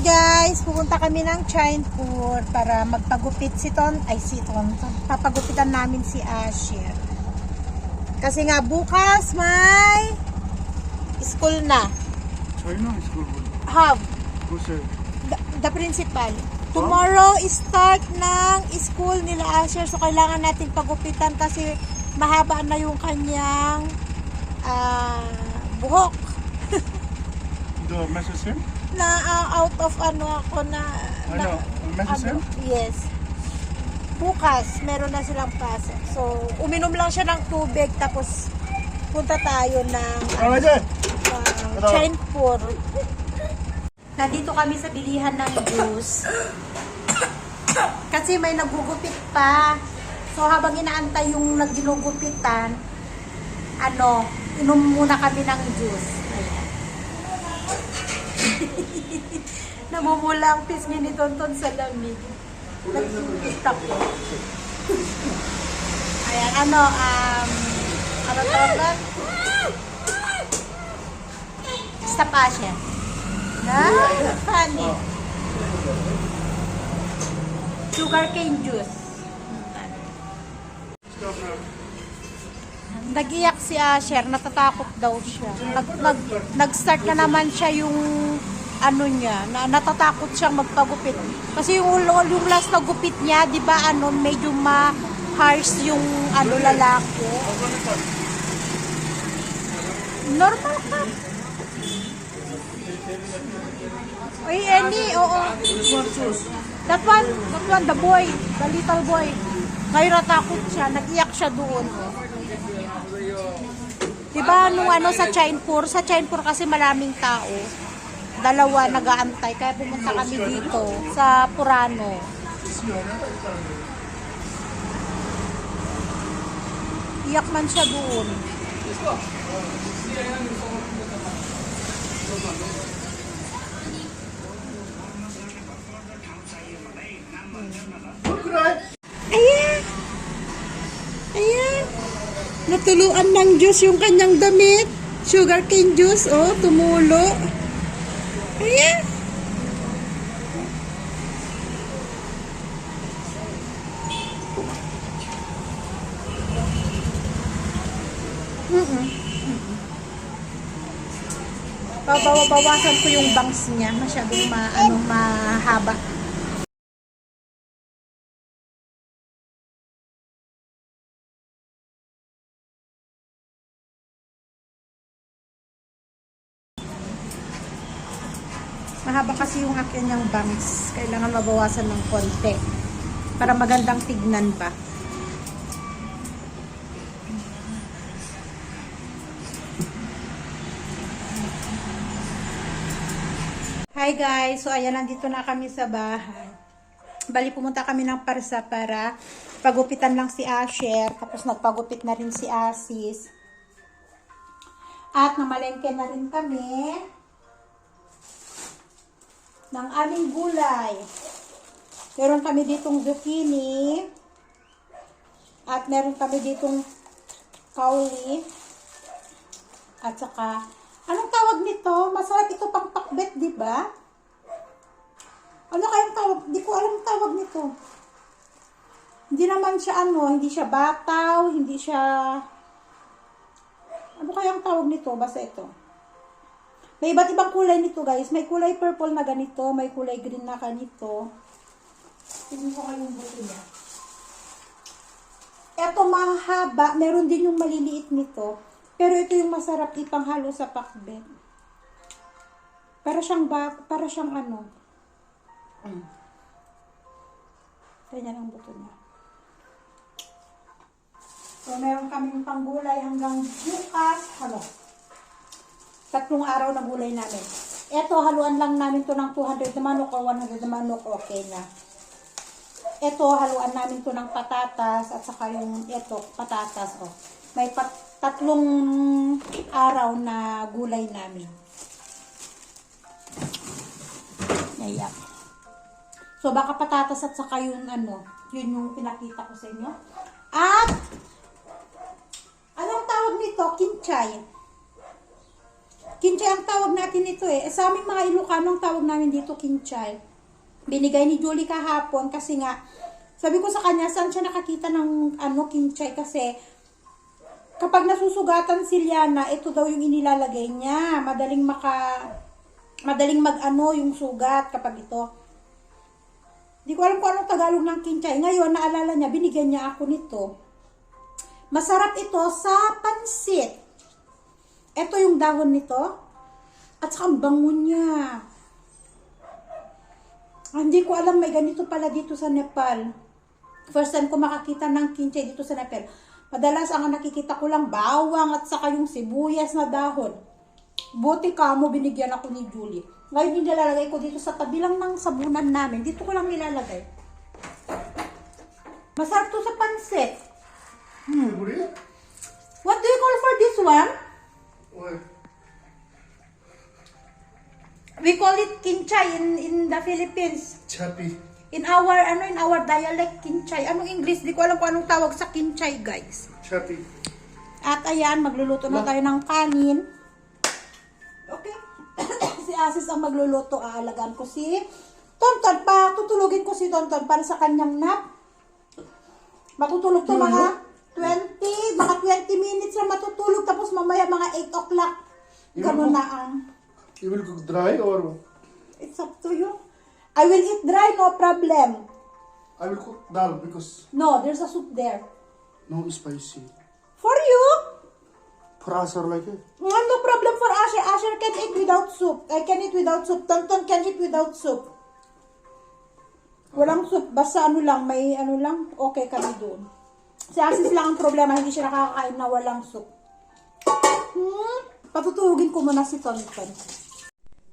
Hi guys! Pupunta kami ng Chinepur para magpagupit si Ton, ay si Ton, papagupitan namin si Asher. Kasi nga bukas may school na. China good. Have, Who said? the, the principal. Tomorrow is start ng school nila Asher so kailangan natin pagupitan kasi mahaba na yung kanyang ah, buhok. The message him? Na ah, out of ano ako na, na Ano? Message ano, yes. Bukas meron na silang pasok so uminom lang siya ng tubig tapos punta tayo ng Ano na uh, Chinpur nandito kami sa bilihan ng juice. Kasi may nagugupit pa. So habang inaantay yung nagginugupitan ano inom muna kami ng juice. Namumula ang pisngi ni Tonton sa lamig. Nagsisikap ko. Ayan, ano, um, ano tawag? Stapasya. Ah, funny. Sugar cane juice. Nagiyak si Asher, natatakot daw siya. Nag, nag, nag-start na naman siya yung ano niya, na natatakot siyang magpagupit. Kasi yung, yung last na gupit niya, di ba ano, medyo ma-harsh yung ano lalaki. Normal ka. Uy, Eni, oo. That one, that one, the boy, the little boy. Ngayon natakot siya, nag-iyak siya doon. Diba nung ano sa Chinpur, sa Chinpur kasi maraming tao. Dalawa nag-aantay, kaya pumunta kami dito sa Purano. Iyak man siya doon. Ayan! Ayan! Natuluan ng juice yung kanyang damit. Sugar cane juice, oh, tumulo. Ayan! Mm-mm. Babawasan ko yung bangs niya. Masyadong ma, ano, mahaba. Mahaba kasi yung akin yung bangs. Kailangan mabawasan ng konti. Para magandang tignan ba. Hi guys! So ayan, nandito na kami sa bahay. Bali, pumunta kami ng parsa para pagupitan lang si Asher. Tapos nagpagupit na rin si Asis. At namalengke na rin kami ng aming gulay. Meron kami ditong zucchini. At meron kami ditong kauli. At saka, anong tawag nito? Masarap ito pang pakbet, di ba? Ano kayang tawag? Di ko alam tawag nito. Hindi naman siya ano, hindi siya bataw, hindi siya... Ano kayang tawag nito? Basta ito. May iba't ibang kulay nito guys. May kulay purple na ganito. May kulay green na ganito. Tingnan ko kayong buto niya. Ito mahaba. Meron din yung maliliit nito. Pero ito yung masarap ipanghalo sa pakbet. Para siyang ba, para siyang ano. Mm. Ganyan ang buto niya. So, meron kaming panggulay hanggang bukas. Ano? Tatlong araw na gulay namin. Ito, haluan lang namin to ng 200 na manok or 100 na manok, okay na. Ito, haluan namin to ng patatas at saka yung ito, patatas, oh. May pat tatlong araw na gulay namin. Ayan. So, baka patatas at saka yung ano, yun yung pinakita ko sa inyo. At, anong tawag nito? Kinchay. Kinchay ang tawag natin ito eh. Sa aming mga Ilocano, ang tawag namin dito kinchay. Binigay ni Julie kahapon kasi nga, sabi ko sa kanya, saan siya nakakita ng ano, kinchay kasi kapag nasusugatan si Liana, ito daw yung inilalagay niya. Madaling maka, madaling mag-ano yung sugat kapag ito. Hindi ko alam kung anong Tagalog ng kinchay. Ngayon, naalala niya, binigyan niya ako nito. Masarap ito sa pansit. Ito yung dahon nito. At saka ang bango niya. Ah, hindi ko alam may ganito pala dito sa Nepal. First time ko makakita ng kinchay dito sa Nepal. Madalas ang nakikita ko lang bawang at saka yung sibuyas na dahon. Buti ka mo binigyan ako ni Julie. Ngayon yung nilalagay ko dito sa tabi lang ng sabunan namin. Dito ko lang nilalagay. Masarap to sa pansit. Hmm, what do you call for this one? What? We call it kinchay in in the Philippines. Chappy. In our ano in our dialect kinchay. Anong English? Di ko alam kung anong tawag sa kinchay, guys. Chappy. At ayan, magluluto na tayo ng kanin. Okay. si Asis ang magluluto. Aalagaan ko si Tonton pa. Tutulugin ko si Tonton para sa kanyang nap. Matutulog to mga 20, mga 20 minutes na matutulog. Tapos mamaya mga 8 o'clock. Ganun na ang... You will cook dry or It's up to you. I will eat dry, no problem. I will cook dal because No, there's a soup there. no spicy. For you? For us or like it. Mm, no problem for Asher. Asher can eat without soup. I can eat without soup. Tonton can eat without soup. Walang soup. Basta ano lang, may ano lang, okay kami doon. Si Asis lang ang problema, hindi siya nakakakain na walang soup. Hmm? Patutulugin ko muna si Tonton.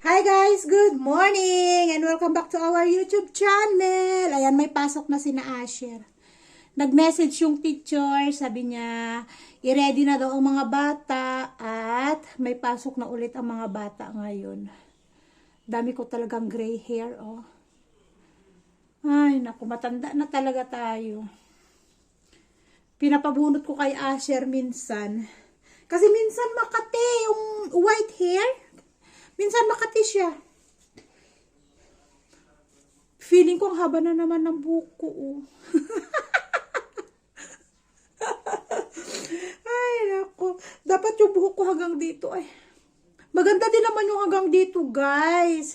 Hi guys! Good morning! And welcome back to our YouTube channel! Ayan, may pasok na si na Asher. Nag-message yung teacher, sabi niya, i-ready na daw ang mga bata at may pasok na ulit ang mga bata ngayon. Dami ko talagang gray hair, oh. Ay, naku, matanda na talaga tayo. Pinapabunot ko kay Asher minsan. Kasi minsan makati yung white hair. Minsan makati siya. Feeling ko ang haba na naman ng buko. Oh. Ay, nako. Dapat yung buhok ko hanggang dito. Ay, maganda din naman yung hanggang dito, guys.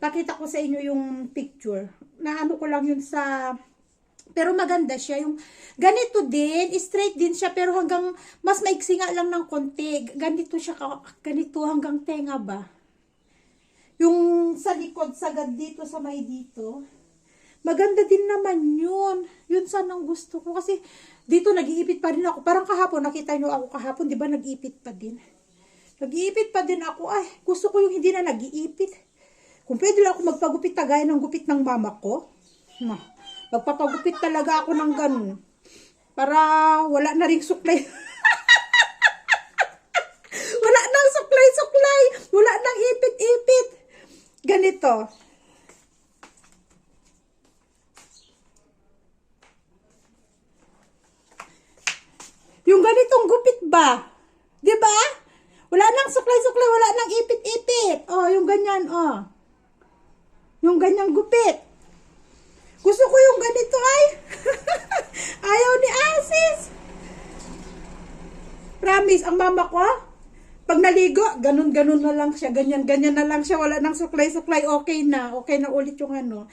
Pakita ko sa inyo yung picture. Naano ko lang yun sa... Pero maganda siya. Yung ganito din, straight din siya, pero hanggang mas maiksi nga lang ng konti. Ganito siya, ganito hanggang tenga ba? Yung sa likod, sagad dito, sa may dito. Maganda din naman yun. Yun sana ang gusto ko. Kasi dito nag-iipit pa rin ako. Parang kahapon, nakita nyo ako kahapon, di ba nag-iipit pa din? Nag-iipit pa din ako. Ay, gusto ko yung hindi na nag-iipit. Kung pwede lang ako magpagupit na gaya ng gupit ng mama ko. Na, magpapagupit talaga ako ng ganun. Para wala na ring suklay. wala nang suklay-suklay. Wala nang ipit-ipit. Ganito. Yung ganitong gupit ba? 'Di ba? Wala nang suklay-suklay, wala nang ipit-ipit. Oh, yung ganyan, oh. Yung ganyang gupit. Gusto ko yung ganito ay. Ayaw ni Asis. Promise, ang mama ko, pag naligo, ganun-ganun na lang siya, ganyan-ganyan na lang siya, wala nang suklay-suklay, okay na, okay na ulit yung ano.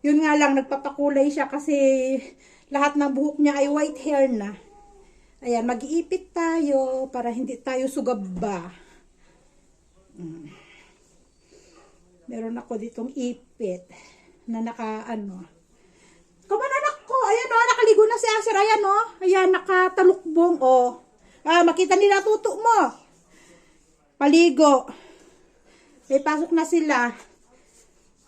Yun nga lang, nagpapakulay siya kasi lahat ng buhok niya ay white hair na. Ayan, mag-iipit tayo para hindi tayo sugaba. Mm. Meron ako ditong ipit na naka ano. Kaman anak ko, ayan o, nakaligo na si Asher, ayan o. Ayan, nakatalukbong o. Ah, makita nila tuto mo. Paligo. May pasok na sila.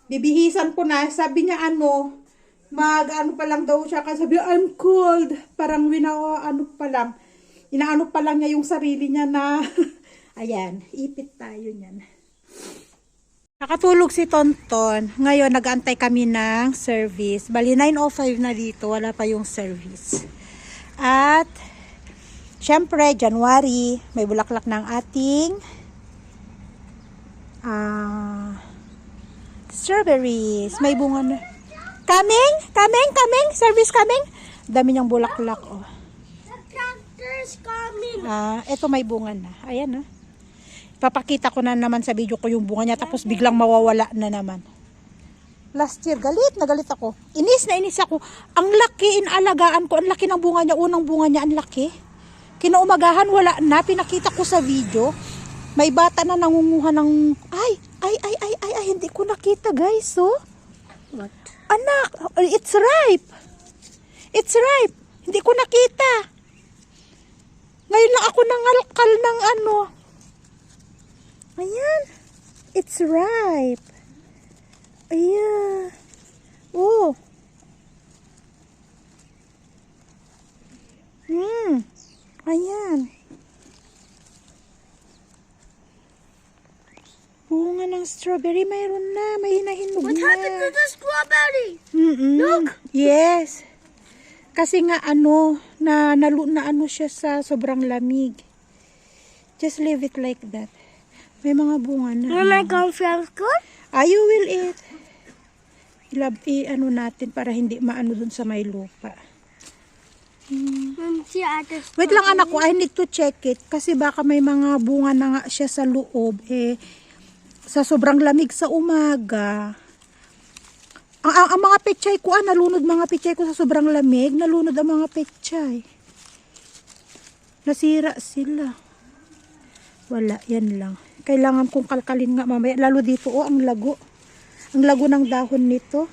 Bibihisan ko na, sabi niya ano, mag ano pa lang daw siya kasi sabi I'm cold parang wina ano pa lang inaano pa lang niya yung sarili niya na ayan ipit tayo niyan Nakatulog si Tonton. Ngayon, nag-antay kami ng service. Bali, 9.05 na dito. Wala pa yung service. At, syempre, January, may bulaklak ng ating Ah, strawberries. May bunga na. Coming? Coming? Coming? Service coming? Dami niyang bulaklak, oh. The tractor's coming. Ah, eto may bunga na. Ayan, ah. Papakita ko na naman sa video ko yung bunga niya tapos biglang mawawala na naman. Last year, galit na galit ako. Inis na inis ako. Ang laki, inalagaan ko. Ang laki ng bunga niya. Unang bunga niya, ang laki. Kinaumagahan, wala na. Pinakita ko sa video. May bata na nangunguha ng... Ay, ay, ay, ay, ay, ay, hindi ko nakita, guys. Oh. What? Anak, it's ripe. It's ripe. Hindi ko nakita. Ngayon lang ako nangalkal ng ano. Ayan. It's ripe. Ayan. Oh. Hmm. Ayan. Bunga ng strawberry, mayroon na. May hinahinog What na. happened to the strawberry? Mm-mm. Look! Yes. Kasi nga ano, na, nalu, na ano siya sa sobrang lamig. Just leave it like that. May mga bunga na. When I come from school? Ah, you will eat. Ilab, i, ano natin para hindi maano dun sa may lupa. Mom, see at the Wait lang anak ko, I need to check it. Kasi baka may mga bunga na nga siya sa loob. Eh, sa sobrang lamig sa umaga. Ang, ang, ang mga pechay ko, ah, nalunod mga pechay ko sa sobrang lamig. Nalunod ang mga pechay. Nasira sila. Wala, yan lang. Kailangan kong kalkalin nga mamaya. Lalo dito, oh, ang lago. Ang lago ng dahon nito.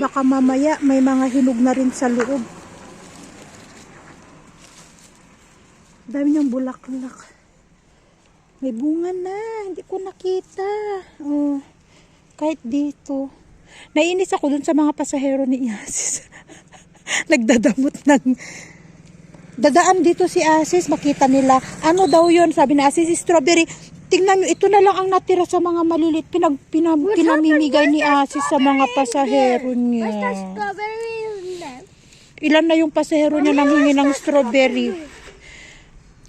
Baka mamaya may mga hinog na rin sa loob. Dami niyang bulaklak. May bunga na. Hindi ko nakita. Oh, kahit dito. Nainis ako dun sa mga pasahero ni Asis. Nagdadamot ng... Dadaan dito si Asis, makita nila. Ano daw yon Sabi ni Asis, strawberry. Tingnan nyo, ito na lang ang natira sa mga malilit. Pinag, pinam, pinamimigay ni Asis sa mga pasahero niya. Ilan na yung pasahero niya nanghingi ng strawberry.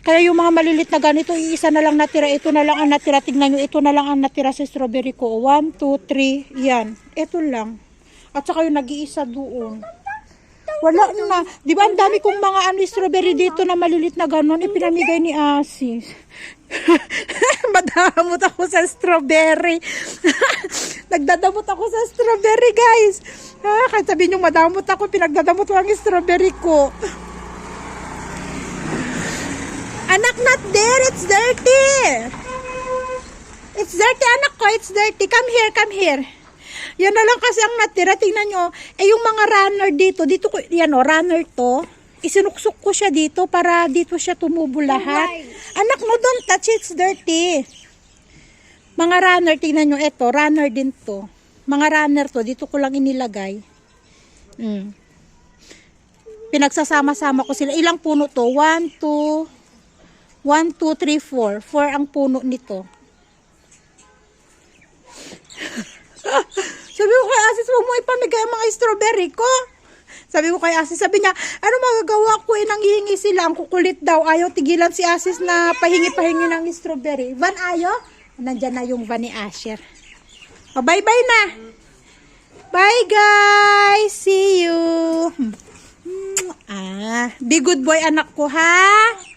Kaya yung mga malilit na ganito, iisa na lang natira, ito na lang ang natira. Tingnan nyo, ito na lang ang natira sa strawberry ko. One, two, three, yan. Ito lang. At saka yung nag-iisa doon. Wala na. Di ba ang dami kong mga ano, strawberry dito na malilit na ganon, ipinamigay ni Asis. Madamot ako sa strawberry. Nagdadamot ako sa strawberry, guys. Ha, kahit sabihin nyo madamot ako, pinagdadamot ko ang strawberry ko. Anak, not there. It's dirty. It's dirty, anak ko. It's dirty. Come here, come here. Yan na lang kasi ang natira. Tingnan nyo. Eh, yung mga runner dito, dito ko, yan o, runner to. Isinuksok ko siya dito para dito siya tumubo lahat. Anak, no, don't touch it. It's dirty. Mga runner, tingnan nyo. Ito, runner din to. Mga runner to. Dito ko lang inilagay. Mm. Pinagsasama-sama ko sila. Ilang puno to? One, two, 1, 2, 3, 4. 4 ang puno nito. sabi ko kay Asis, huwag mo ipamigay ang mga strawberry ko. Sabi ko kay Asis, sabi niya, ano magagawa ko eh, nanghihingi sila, ang kukulit daw. Ayaw tigilan si Asis na pahingi-pahingi ng strawberry. Van, ayaw? Nandyan na yung van ni Asher. O, bye-bye na. Bye, guys. See you. Ah, be good boy anak ko, ha?